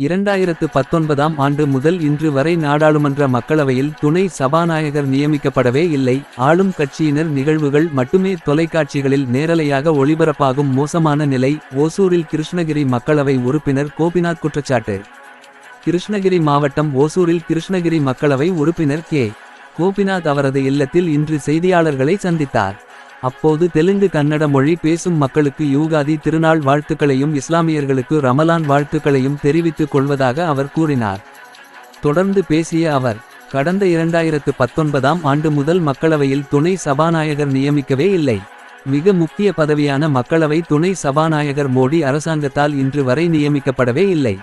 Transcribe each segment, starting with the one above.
இரண்டாயிரத்து பத்தொன்பதாம் ஆண்டு முதல் இன்று வரை நாடாளுமன்ற மக்களவையில் துணை சபாநாயகர் நியமிக்கப்படவே இல்லை. ஆளும் கட்சியினர் நிகழ்வுகள் மட்டுமே தொலைக்காட்சிகளில் நேரலையாக ஒளிபரப்பாகும் மோசமான நிலை. ஓசூரில் கிருஷ்ணகிரி மக்களவை உறுப்பினர் கோபிநாத் குற்றச்சாட்டு. கிருஷ்ணகிரி மாவட்டம் ஓசூரில் கிருஷ்ணகிரி மக்களவை உறுப்பினர் கே. கோபிநாத் அவரது இல்லத்தில் இன்று செய்தியாளர்களை சந்தித்தார். அப்போது தெலுங்கு கன்னட மொழி பேசும் மக்களுக்கு யூகாதி திருநாள் வாழ்த்துக்களையும் இஸ்லாமியர்களுக்கு ரமலான் வாழ்த்துக்களையும் தெரிவித்துக் கொள்வதாக அவர் கூறினார். தொடர்ந்து பேசிய அவர் கடந்த இரண்டாயிரத்து பத்தொன்பதாம் ஆண்டு முதல் மக்களவையில் துணை சபாநாயகர் நியமிக்கவே இல்லை. மிக முக்கிய பதவியான மக்களவை துணை சபாநாயகர் மோடி அரசாங்கத்தால் இன்று வரை நியமிக்கப்படவே இல்லை.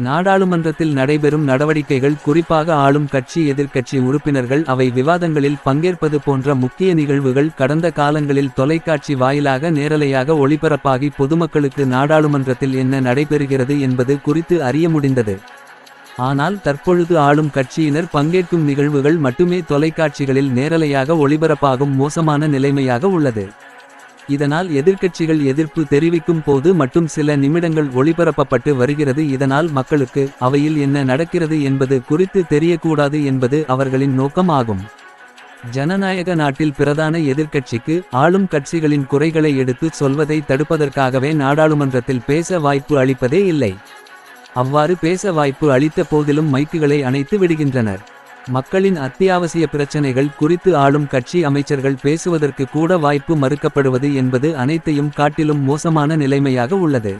நாடாளுமன்றத்தில் நடைபெறும் நடவடிக்கைகள் குறிப்பாக ஆளும் கட்சி எதிர்க்கட்சி உறுப்பினர்கள் அவை விவாதங்களில் பங்கேற்பது போன்ற முக்கிய நிகழ்வுகள் கடந்த காலங்களில் தொலைக்காட்சி வாயிலாக நேரலையாக ஒளிபரப்பாகி பொதுமக்களுக்கு நாடாளுமன்றத்தில் என்ன நடைபெறுகிறது என்பது குறித்து அறிய முடிந்தது. ஆனால் தற்பொழுது ஆளும் கட்சியினர் பங்கேற்கும் நிகழ்வுகள் மட்டுமே தொலைக்காட்சிகளில் நேரலையாக ஒளிபரப்பாகும் மோசமான நிலைமையாக உள்ளது. இதனால் எதிர்க்கட்சிகள் எதிர்ப்பு தெரிவிக்கும் போது மட்டும் சில நிமிடங்கள் ஒளிபரப்பப்பட்டு வருகிறது. இதனால் மக்களுக்கு அவையில் என்ன நடக்கிறது என்பது குறித்து தெரியக்கூடாது என்பது அவர்களின் நோக்கம் ஆகும் ஜனநாயக நாட்டில் பிரதான எதிர்க்கட்சிக்கு ஆளும் கட்சிகளின் குறைகளை எடுத்து சொல்வதை தடுப்பதற்காகவே நாடாளுமன்றத்தில் பேச வாய்ப்பு அளிப்பதே இல்லை. அவ்வாறு பேச வாய்ப்பு அளித்த போதிலும் மைக்குகளை அணைத்து விடுகின்றனர். மக்களின் அத்தியாவசிய பிரச்சினைகள் குறித்து ஆளும் கட்சி அமைச்சர்கள் பேசுவதற்கு கூட வாய்ப்பு மறுக்கப்படுவது என்பது அனைத்தையும் காட்டிலும் மோசமான நிலைமையாக உள்ளது.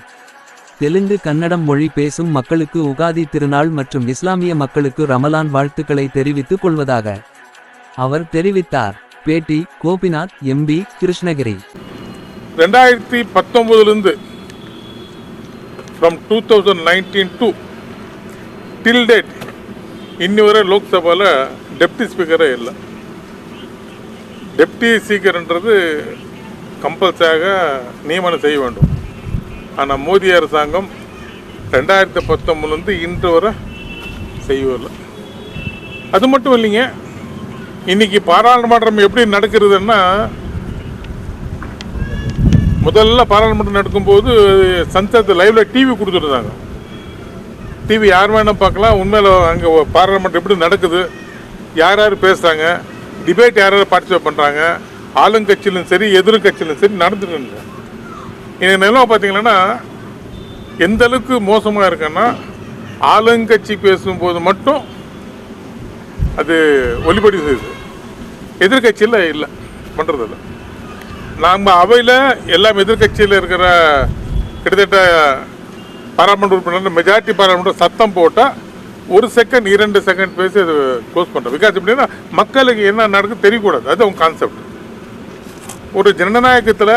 தெலுங்கு கன்னடம் மொழி பேசும் மக்களுக்கு உகாதி திருநாள் மற்றும் இஸ்லாமிய மக்களுக்கு ரமலான் வாழ்த்துக்களை தெரிவித்துக் கொள்வதாக அவர் தெரிவித்தார். பேட்டி கோபிநாத் எம்பி கிருஷ்ணகிரி. ரெண்டாயிரத்தி பத்தொம்போதுலேருந்து from two thousand nineteen to till date இன்னி வரை லோக்சபாவில் டெப்டி ஸ்பீக்கரே இல்லை. டெப்டி ஸ்பீக்கர்ன்றது கம்பல்சரியாக நியமனம் செய்ய வேண்டும். ஆனால் மோடி அரசாங்கம் ரெண்டாயிரத்தி பத்தொம்பதுலேருந்து இன்று வரை செய்யவில்லை. அது மட்டும் இல்லைங்க இன்னைக்கு பாராளுமன்றம் எப்படி நடக்கிறதுன்னா முதல்ல பாராளுமன்றம் நடக்கும்போது சன்சத் லைவில் டிவி கொடுத்துருந்தாங்க டிவி யார் வேணால் பார்க்கலாம். உண்மையில் அங்கே பாராளுமன்றம் எப்படி நடக்குது யார் யார் பேசுகிறாங்க டிபேட் யார் யார் பார்ட்டிசிபேட் பண்ணுறாங்க ஆளுங்கட்சியிலும் சரி எதிர்கட்சியிலும் சரி நடந்துட்டு இருந்தது நிலம் பார்த்தீங்கன்னா எந்த அளவுக்கு மோசமாக இருக்குன்னா ஆளுங்கட்சி பேசும்போது மட்டும் அது ஒளிப்படி செய்யுது. எதிர்கட்சியில் இல்லை பண்ணுறதில்ல நாம் அவையில் எல்லாம் எதிர்கட்சியில் இருக்கிற கிட்டத்தட்ட பாராளுமன்ற உறுப்பினர் மெஜாரிட்டி பாராளுமன்ற சத்தம் போட்டால் ஒரு செகண்ட் இரண்டு செகண்ட் பேசி அது க்ளோஸ் பண்ணுறோம் பிகாஸ் எப்படின்னா மக்களுக்கு என்ன நடக்குது தெரியக்கூடாது. அது அவங்க கான்செப்ட் ஒரு ஜனநாயகத்தில்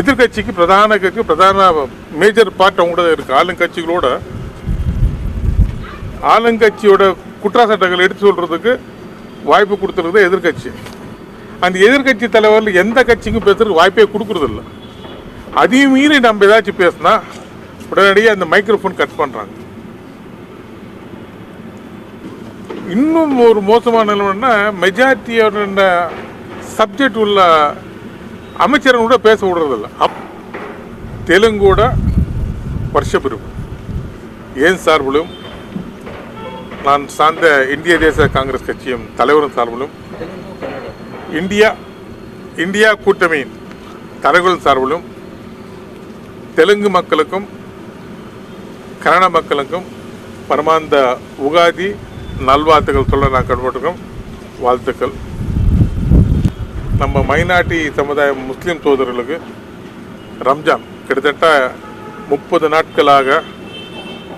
எதிர்கட்சிக்கு பிரதான கட்சி பிரதான மேஜர் பார்ட் அவங்களோட இருக்குது ஆளுங்கட்சிகளோட ஆளுங்கட்சியோட குற்றச்சாட்டுகள் எடுத்து சொல்கிறதுக்கு வாய்ப்பு கொடுத்துருக்குது எதிர்கட்சி. அந்த எதிர்கட்சி தலைவர்கள் எந்த கட்சிக்கும் பேசுறதுக்கு வாய்ப்பே கொடுக்குறதில்ல. அதையும் மீறி நம்ம ஏதாச்சும் பேசினா உடனடியாக அந்த மைக்ரோஃபோன் கட் பண்ணுறாங்க இன்னும் ஒரு மோசமான நிலைமைன்னா மெஜாரிட்டியோட சப்ஜெக்ட் உள்ள அமைச்சர்கள் கூட பேச விடுறதில்ல. அப் தெலுங்கோட வருஷப்பிரிவு ஏன் சார்பிலும் நான் சார்ந்த இந்திய தேச காங்கிரஸ் கட்சியும் தலைவரும் சார்பிலும் இந்தியா இந்தியா கூட்டணியின் தலைவர்கள் சார்பிலும் தெலுங்கு மக்களுக்கும் கன்னட மக்களுக்கும் பரமாந்த உகாதி நல்வாழ்த்துக்கள் சொல்ல நான் கடப்பட்டிருக்கோம். வாழ்த்துக்கள். நம்ம மைனாரிட்டி சமுதாய முஸ்லீம் சோதரர்களுக்கு ரம்ஜான் கிட்டத்தட்ட முப்பது நாட்களாக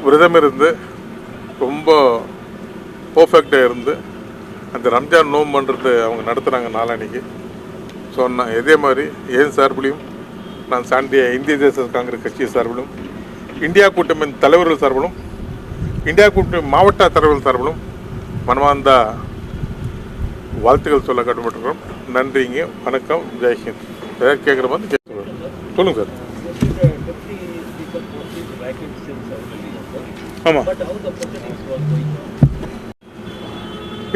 விரதம் இருந்து ரொம்ப பர்ஃபெக்டாக இருந்து அந்த ரம்ஜான் நோம்புன்றது அவங்க நடத்துகிறாங்க நாளானிக்கு ஸோ நான் இதே மாதிரி ஏன் சார்பிலையும் நான் சாண்டிய இந்திய தேச காங்கிரஸ் கட்சி சார்பிலும் இந்தியா கூட்டமின் தலைவர்கள் சார்பிலும் இந்தியா கூட்டணி மாவட்ட தலைவர்கள் சார்பிலும் மனமார்ந்த வாழ்த்துக்கள் சொல்ல கடமைப்பட்டிருக்கிறோம் நன்றிங்க வணக்கம் ஜெய்ஹிந்த் ஏதாவது கேட்குற மாதிரி கேட்குறோம் சொல்லுங்கள் சார். ஆமாம்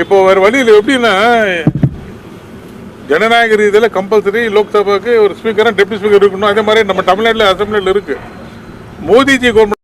இப்போ வேறு வழியில் எப்படின்னா ஜனநாயக ரீதியில் கம்பல்சரி லோக்சபாவுக்கு ஒரு ஸ்பீக்கரும் டெப்டி ஸ்பீக்கர் இருக்கணும். அதே மாதிரி நம்ம தமிழ்நாட்டில் அசம்பிளியில் இருக்குது மோடிஜி கவர்மெண்ட்